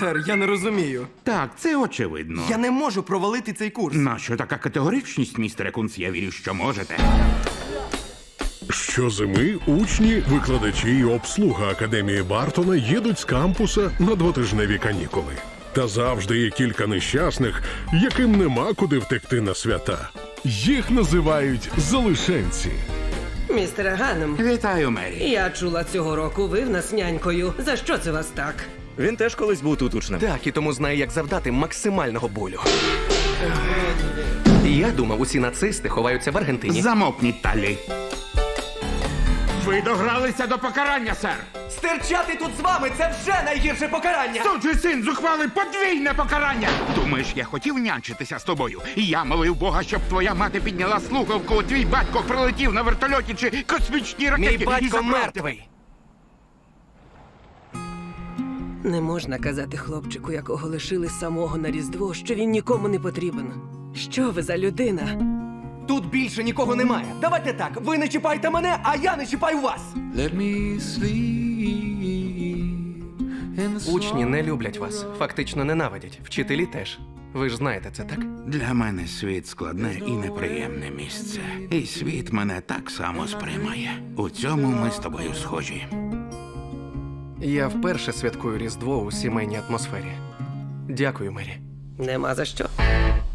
Сер, я не розумію. Так, це очевидно. Я не можу провалити цей курс. Нащо така категоричність, містере Кунц? Я вірю, що можете. Щозими учні, викладачі і обслуга Академії Бартона їдуть з кампуса на двотижневі канікули. Та завжди є кілька нещасних, яким нема куди втекти на свята. Їх називають залишенці. Містере Ганем, Вітаю, Мері. я чула цього року ви в нас нянькою. За що це вас так? Він теж колись був тут учнем. Так, і тому знає, як завдати максимального болю. Я думав, усі нацисти ховаються в Аргентині. Замовкніть, Таллі. Ви догралися до покарання, сер. Стерчати тут з вами це вже найгірше покарання! Сучий син зухвали подвійне покарання. Думаєш, я хотів нянчитися з тобою? І Я молив Бога, щоб твоя мати підняла слухавку, твій батько прилетів на вертольоті чи космічній ракеті. Мій і батько забрав мертвий. Не можна казати хлопчику, якого лишили самого на Різдво, що він нікому не потрібен. Що ви за людина? Тут більше нікого немає. Давайте так, ви не чіпайте мене, а я не чіпаю вас. Let me sleep in the Учні не люблять вас, фактично ненавидять. Вчителі теж. Ви ж знаєте це, так? Для мене світ складне і неприємне місце. І світ мене так само сприймає. У цьому ми з тобою схожі. Я вперше святкую Різдво у сімейній атмосфері. Дякую, Мері. Нема за що.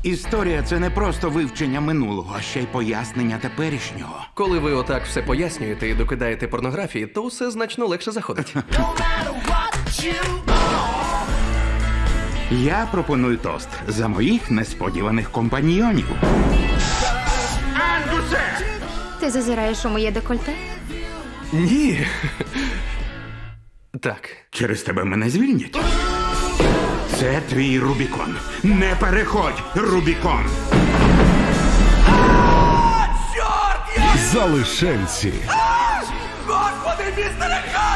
Історія це не просто вивчення минулого, а ще й пояснення теперішнього. Коли ви отак все пояснюєте і докидаєте порнографії, то все значно легше заходить. Я пропоную тост за моїх несподіваних компаньйонів. Ти зазираєш у моє декольте? Ні. Так. Через тебе мене звільнять. Це твій Рубікон. Не переходь, Рубікон. Залишенці. Господи, містере Хан!